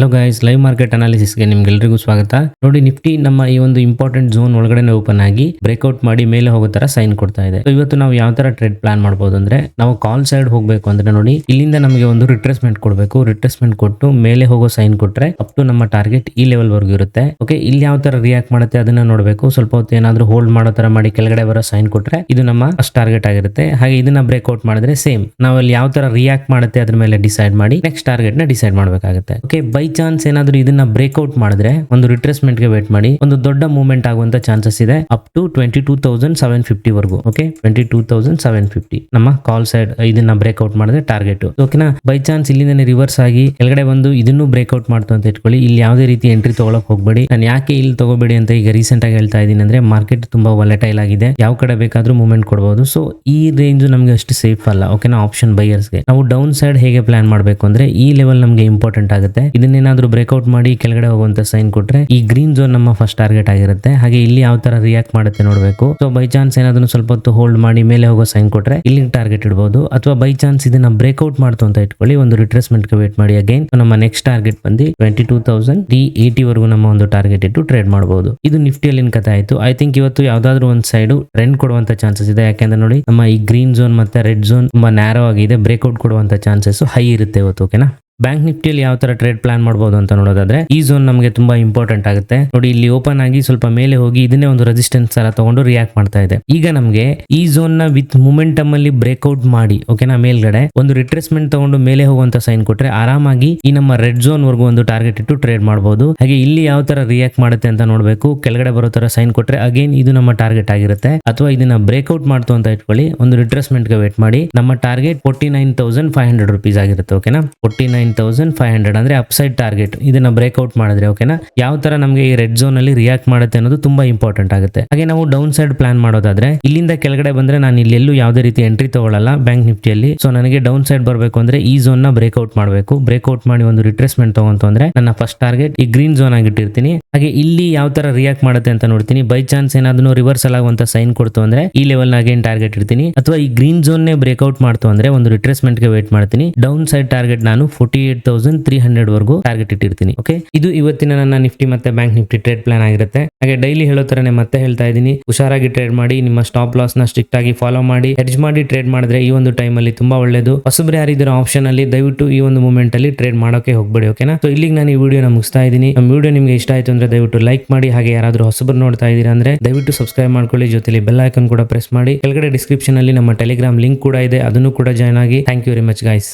Hello guys live market ಅನಾಲಿಸಿಸ್ಗೆ ನಿಮ್ಗೆಲ್ರಿಗೂ ಸ್ವಾಗತ. ನೋಡಿ ನಿಫ್ಟಿ ನಮ್ಮ ಈ ಒಂದು ಇಂಪಾರ್ಟೆಂಟ್ ಝೋನ್ ಒಳಗಡೆ ಓಪನ್ ಆಗಿ ಬ್ರೇಕ್ಔಟ್ ಮಾಡಿ ಮೇಲೆ ಹೋಗೋ ತರ ಸೈನ್ ಕೊಡ್ತಾ ಇದೆ. ಇವತ್ತು ನಾವು ಯಾವ ತರ ಟ್ರೇಡ್ ಪ್ಲಾನ್ ಮಾಡಬಹುದು ಅಂದ್ರೆ, ನಾವು ಕಾಲ್ ಸೈಡ್ ಹೋಗಬೇಕು ಅಂದ್ರೆ ನೋಡಿ, ಇಲ್ಲಿಂದ ನಮಗೆ ಒಂದು ರಿಟ್ರೆಸ್ಮೆಂಟ್ ಕೊಡಬೇಕು. ರಿಟ್ರೆಸ್ಮೆಂಟ್ ಕೊಟ್ಟು ಮೇಲೆ ಹೋಗೋ ಸೈನ್ ಕೊಟ್ರೆ ಅಪ್ ಟು ನಮ್ಮ ಟಾರ್ಗೆಟ್ ಈ ಲೆವೆಲ್ ವರ್ಗೂ ಇರುತ್ತೆ. ಓಕೆ ಇಲ್ಲಿ ಯಾವ ತರ ರಿಯಾಕ್ಟ್ ಮಾಡುತ್ತೆ ಅದನ್ನ ನೋಡಬೇಕು. ಸ್ವಲ್ಪ ಹೊತ್ತು ಏನಾದ್ರೂ ಹೋಲ್ಡ್ ಮಾಡೋ ತರ ಮಾಡಿ ಕೆಳಗಡೆ ಬರೋ ಸೈನ್ ಕೊಟ್ರೆ ಇದು ನಮ್ಮ ಫಸ್ಟ್ ಟಾರ್ಗೆಟ್ ಆಗಿರುತ್ತೆ. ಹಾಗೆ ಇದನ್ನ ಬ್ರೇಕ್ಔಟ್ ಮಾಡಿದ್ರೆ ಸೇಮ್ ನಾವು ಅಲ್ಲಿ ಯಾವ ತರ ರಿಯಾಕ್ಟ್ ಮಾಡುತ್ತೆ ಅದ್ರ ಮೇಲೆ ಡಿಸೈಡ್ ಮಾಡಿ ನೆಕ್ಸ್ಟ್ ಟಾರ್ಗೆಟ್ನ ಡಿಸೈಡ್ ಮಾಡಬೇಕಾಗುತ್ತೆ. ಓಕೆ ಬೈ ಚಾನ್ಸ್ ಏನಾದರೂ ಇದನ್ನ ಬ್ರೇಕ್ಔಟ್ ಮಾಡಿದ್ರೆ, ಒಂದು ರಿಟ್ರೆಸ್ಮೆಂಟ್ಗೆ ವೇಟ್ ಮಾಡಿ, ಒಂದು ದೊಡ್ಡ ಮೂವ್ಮೆಂಟ್ ಆಗುವಂತ ಚಾನ್ಸಸ್ ಇದೆ up to twenty two thousand seven fifty ವರೆಗೂ okay twenty two thousand seven fifty ನಮ್ಮ ಕಾಲ್ ಸೈಡ್ ಇದನ್ನ ಬ್ರೇಕ್ಔಟ್ ಮಾಡಿದ್ರೆ ಟಾರ್ಗೆಟ್ ಓಕೆನಾ? ಬೈ ಚಾನ್ಸ್ ಇಲ್ಲಿಂದನೇ ರಿವರ್ಸ್ ಆಗಿ ಕೆಳಗಡೆ ಬಂದು ಇದನ್ನು ಬ್ರೇಕ್ಔಟ್ ಮಾಡ್ತು ಅಂತ ಇಟ್ಕೊಳ್ಳಿ. ಇಲ್ಲಿ ಯಾವುದೇ ರೀತಿ ಎಂಟ್ರಿ ತಗೊಳಕ್ ಹೋಗ್ಬೇಡಿ. ನಾನು ಯಾಕೆ ಇಲ್ಲಿ ತಗೋಬೇಡಿ ಅಂತ ಈಗ ರೀಸೆಂಟ್ ಆಗಿ ಹೇಳ್ತಾ ಇದ್ದೀನಿ ಅಂದ್ರೆ ಮಾರ್ಕೆಟ್ ತುಂಬಾ ವಾಲೆಟೈಲ್ ಆಗಿದೆ. ಯಾವ ಕಡೆ ಬೇಕಾದ್ರೂ ಮೂವ್ಮೆಂಟ್ ಕೊಡಬಹುದು ಸೊ ಈ ರೇಂಜ್ ನಮಗೆ ಅಷ್ಟು ಸೇಫ್ ಅಲ್ಲ ಓಕೆನಾ ಆಪ್ಷನ್ ಬೈಯರ್ಸ್ಗೆ ನಾವು ಡೌನ್ ಸೈಡ್ ಹೇಗೆ ಪ್ಲಾನ್ ಮಾಡಬೇಕು ಅಂದ್ರೆ, ಈ ಲೆವೆಲ್ ನಮಗೆ ಇಂಪಾರ್ಟೆಂಟ್ ಆಗುತ್ತೆ. ಇದನ್ನೇನಾದ್ರೂ ಬ್ರೇಕ್ಔಟ್ ಮಾಡಿ ಕೆಳಗಡೆ ಹೋಗುವಂತ ಸೈನ್ ಕೊಟ್ರೆ ಈ ಗ್ರೀನ್ ಝೋನ್ ನಮ್ಮ ಫಸ್ಟ್ ಟಾರ್ಗೆಟ್ ಆಗಿರುತ್ತೆ. ಹಾಗೆ ಇಲ್ಲಿ ಯಾವ ತರ ರಿಯಾಕ್ಟ್ ಮಾಡುತ್ತೆ ನೋಡಬೇಕು. ಸೊ ಬೈ ಚಾನ್ಸ್ ಏನಾದ್ರು ಸ್ವಲ್ಪ ಹೊತ್ತು ಹೋಲ್ಡ್ ಮಾಡಿ ಮೇಲೆ ಹೋಗೋ ಸೈನ್ ಕೊಟ್ರೆ ಇಲ್ಲಿ ಟಾರ್ಗೆಟ್ ಇಡಬಹುದು ಅಥವಾ ಬೈ ಚಾನ್ಸ್ ಇದನ್ನ ಬ್ರೇಕ್ಔಟ್ ಮಾಡ್ತು ಅಂತ ಇಟ್ಕೊಳ್ಳಿ. ಒಂದು ರಿಟ್ರೆಸ್ಮೆಂಟ್ ವೇಟ್ ಮಾಡಿ ಅಗೈನ್ ನಮ್ಮ ನೆಕ್ಸ್ಟ್ ಟಾರ್ಗೆಟ್ ಬಂದು ಟ್ವೆಂಟಿ ಟೂ ತೌಸಂಡ್ ಡಿ ಏಟಿ ವರೆಗೂ ನಮ್ಮ ಒಂದು ಟಾರ್ಗೆಟ್ ಇಟ್ಟು ಟ್ರೇಡ್ ಮಾಡಬಹುದು ಇದು ನಿಫ್ಟಿಯಲ್ಲಿ ಕಥೆ ಆಯ್ತು. ಐ ಥಿಂಕ್ ಇವತ್ತು ಯಾವ್ದಾದ್ರು ಒಂದು ಸೈಡ್ ಟ್ರೆಂಡ್ ಕೊಡುವಂತ ಚಾನ್ಸಸ್ ಇದೆ. ಯಾಕೆಂದ್ರೆ ನೋಡಿ, ನಮ್ಮ ಈ ಗ್ರೀನ್ ಝೋನ್ ಮತ್ತೆ ರೆಡ್ ಝೋನ್ ತುಂಬಾ ನ್ಯಾರೋ ಆಗಿದೆ. ಬ್ರೇಕ್ಔಟ್ ಕೊಡುವಂತ ಚಾನ್ಸಸ್ ಹೈ ಇರುತ್ತೆ ಇವತ್ತು ಓಕೆನಾ ಬ್ಯಾಂಕ್ ನಿಫ್ಟಿಯಲ್ಲಿ ಯಾವ ತರ ಟ್ರೇಡ್ ಪ್ಲಾನ್ ಮಾಡಬಹುದು ಅಂತ ನೋಡೋದಾದ್ರೆ, ಈ ಝೋನ್ ನಮಗೆ ತುಂಬಾ ಇಂಪಾರ್ಟೆಂಟ್ ಆಗುತ್ತೆ. ನೋಡಿ, ಇಲ್ಲಿ ಓಪನ್ ಆಗಿ ಸ್ವಲ್ಪ ಮೇಲೆ ಹೋಗಿ ಇದನ್ನೇ ಒಂದು ರೆಸಿಸ್ಟೆನ್ಸ್ ತರ ತಗೊಂಡು ರಿಯಾಕ್ಟ್ ಮಾಡ್ತಾ ಇದೆ. ಈಗ ನಮಗೆ ಈ ಝೋನ್ನ ವಿತ್ ಮೊಮೆಂಟಮ್ ಅಲ್ಲಿ ಬ್ರೇಕ್ಔಟ್ ಮಾಡಿ ಓಕೆನಾ ಮೇಲ್ಗಡೆ ಒಂದು ರಿಟ್ರೆಸ್ಮೆಂಟ್ ತಗೊಂಡು ಮೇಲೆ ಹೋಗುವಂತ ಸೈನ್ ಕೊಟ್ರೆ ಆರಾಮಾಗಿ ಈ ನಮ್ಮ ರೆಡ್ ಝೋನ್ ವರ್ಗೂ ಒಂದು ಟಾರ್ಗೆಟ್ ಇಟ್ಟು ಟ್ರೇಡ್ ಮಾಡಬಹುದು ಹಾಗೆ ಇಲ್ಲಿ ಯಾವ ತರ ರಿಯಾಕ್ಟ್ ಮಾಡುತ್ತೆ ಅಂತ ನೋಡಬೇಕು. ಕೆಳಗಡೆ ಬರೋ ತರ ಸೈನ್ ಕೊಟ್ರೆ ಅಗೇನ್ ಇದು ನಮ್ಮ ಟಾರ್ಗೆಟ್ ಆಗಿರುತ್ತೆ. ಅಥವಾ ಇದನ್ನ ಬ್ರೇಕ್ಔಟ್ ಮಾಡ್ತು ಅಂತ ಇಟ್ಕೊಳ್ಳಿ, ಒಂದು ರಿಟ್ರೆಸ್ಮೆಂಟ್ಗೆ ವೇಟ್ ಮಾಡಿ. ನಮ್ಮ target forty nine thousand five hundred rupees ಆಗಿರುತ್ತೆ ಓಕೆನಾ forty nine thousand five hundred ಅಂದ್ರೆ ಅಪ್ಸೈಡ್ ಟಾರ್ಗೆಟ್ ಇದನ್ನ ಬ್ರೇಕ್ಔಟ್ ಮಾಡಿದ್ರೆ ಓಕೆನಾ ಯಾವ ತರ ನಮಗೆ ಈ ರೆಡ್ ಝೋನ್ ಅಲ್ಲಿ ರಿಯಾಕ್ಟ್ ಮಾಡುತ್ತೆ ಅನ್ನೋದು ತುಂಬಾ ಇಂಪಾರ್ಟೆಂಟ್ ಆಗುತ್ತೆ. ಹಾಗೆ ನಾವು ಡೌನ್ ಸೈಡ್ ಪ್ಲಾನ್ ಮಾಡೋದಾದ್ರೆ, ಇಲ್ಲಿಂದ ಕೆಳಗಡೆ ಬಂದ್ರೆ ನಾನು ಇಲ್ಲಿ ಎಲ್ಲೂ ಯಾವುದೇ ರೀತಿ ಎಂಟ್ರಿ ತಗೊಳ್ಳಲ್ಲ ಬ್ಯಾಂಕ್ ನಿಫ್ಟಿಯಲ್ಲಿ ಸೊ ನನಗೆ ಡೌನ್ ಸೈಡ್ ಬರಬೇಕು ಅಂದ್ರೆ ಈ ಝೋನ್ನ ಬ್ರೇಕ್ಔಟ್ ಮಾಡಬೇಕು. ಬ್ರೇಕ್ಔಟ್ ಮಾಡಿ ಒಂದು ರಿಟ್ರೆಸ್ಮೆಂಟ್ ತಗೊಂತು ಅಂದ್ರೆ ನನ್ನ ಫಸ್ಟ್ ಟಾರ್ಗೆಟ್ ಈ ಗ್ರೀನ್ ಝೋನ್ ಆಗಿಟ್ಟಿರ್ತೀನಿ ಹಾಗೆ ಇಲ್ಲಿ ಯಾವ ತರ ರಿಯಾಕ್ಟ್ ಮಾಡುತ್ತೆ ಅಂತ ನೋಡ್ತೀನಿ. ಬೈ ಚಾನ್ಸ್ ಏನಾದ್ರು ರಿವರ್ಸಲ್ ಆಗುವಂತ ಸೈನ್ ಕೊಡ್ತು ಅಂದ್ರೆ ಈ ಲೆವೆಲ್ ಅಗೇನ್ ಟಾರ್ಗೆಟ್ ಇರ್ತೀನಿ ಅಥವಾ ಈ ಗ್ರೀನ್ ಝೋನ್ ನೇ ಬ್ರೇಕ್ಔಟ್ ಮಾಡ್ತು ಅಂದ್ರೆ ಒಂದು ರಿಟ್ರೆಸ್ಮೆಂಟ್ಗೆ ವೇಟ್ ಮಾಡ್ತೀನಿ. ಡೌನ್ ಸೈಡ್ ಟಾರ್ಗೆಟ್ ನಾನು forty eight thousand three hundred ವರೆಗೂ ಟಾರ್ಗೆಟ್ ಇಟ್ಟಿರ್ತೀನಿ ಓಕೆ ಇದು ಇವತ್ತಿನ ನನ್ನ ನಿಫ್ಟಿ ಮತ್ತೆ ಬ್ಯಾಂಕ್ ನಿಫ್ಟಿ ಟ್ರೇಡ್ ಪ್ಲಾನ್ ಆಗಿರುತ್ತೆ. ಹಾಗೆ ಡೈಲಿ ಹೇಳೋ ತರನೇ ಮತ್ತೆ ಹೇಳ್ತಾ ಇದ್ದೀನಿ. ಹುಷಾರಾಗಿ ಟ್ರೇಡ್ ಮಾಡಿ, ನಿಮ್ಮ ಸ್ಟಾಪ್ ಲಾಸ್ನ ಸ್ಟ್ರಿಕ್ಟ್ ಆಗಿ ಫಾಲೋ ಮಾಡಿ ಹೆಡ್ಜ್ ಮಾಡಿ ಟ್ರೇಡ್ ಮಾಡಿದ್ರೆ ಈ ಒಂದು ಟೈಮ್ ಅಲ್ಲಿ ತುಂಬಾ ಒಳ್ಳೇದು. ಹೊಸಬ್ರು ಯಾರಿದ್ದೀರೋ ಆಪ್ಷನ್ ಅಲ್ಲಿ ದಯವಿಟ್ಟು ಈ ಒಂದು ಮೂಮೆಂಟ್ ಅಲ್ಲಿ ಟ್ರೇಡ್ ಮಾಡೋಕೆ ಹೋಗ್ಬೇಡಿ ಓಕೆನಾ ಸೊ ಇಲ್ಲಿಗೆ ನಾನು ಈ ವಿಡಿಯೋನ ಮುಗಿಸ್ತಾ ಇದ್ದೀನಿ. ನಮ್ಮ ವಿಡಿಯೋ ನಿಮಗೆ ಇಷ್ಟ ಆಯ್ತು ಅಂದ್ರೆ ದಯವಿಟ್ಟು ಲೈಕ್ ಮಾಡಿ, ಹಾಗೆ ಯಾರಾದ್ರೂ ಹೊಸಬ್ರು ನೋಡ್ತಾ ಇದ್ದೀರಾ ಅಂದ್ರೆ ದಯವಿಟ್ಟು ಸಬ್ಸ್ಕ್ರೈಬ್ ಮಾಡ್ಕೊಳ್ಳಿ. ಜೊತೆಲಿ ಬೆಲ್ ಐಕನ್ ಕೂಡ ಪ್ರೆಸ್ ಮಾಡಿ. ಕೆಳಗಡೆ ಡಿಸ್ಕ್ರಿಪ್ಷನ್ ಅಲ್ಲಿ ನಮ್ಮ ಟೆಲಿಗ್ರಾಮ್ ಲಿಂಕ್ ಕೂಡ ಇದೆ, ಅದನ್ನು ಕೂಡ ಜಾಯ್ನ್ ಆಗಿ. Thank you very much guys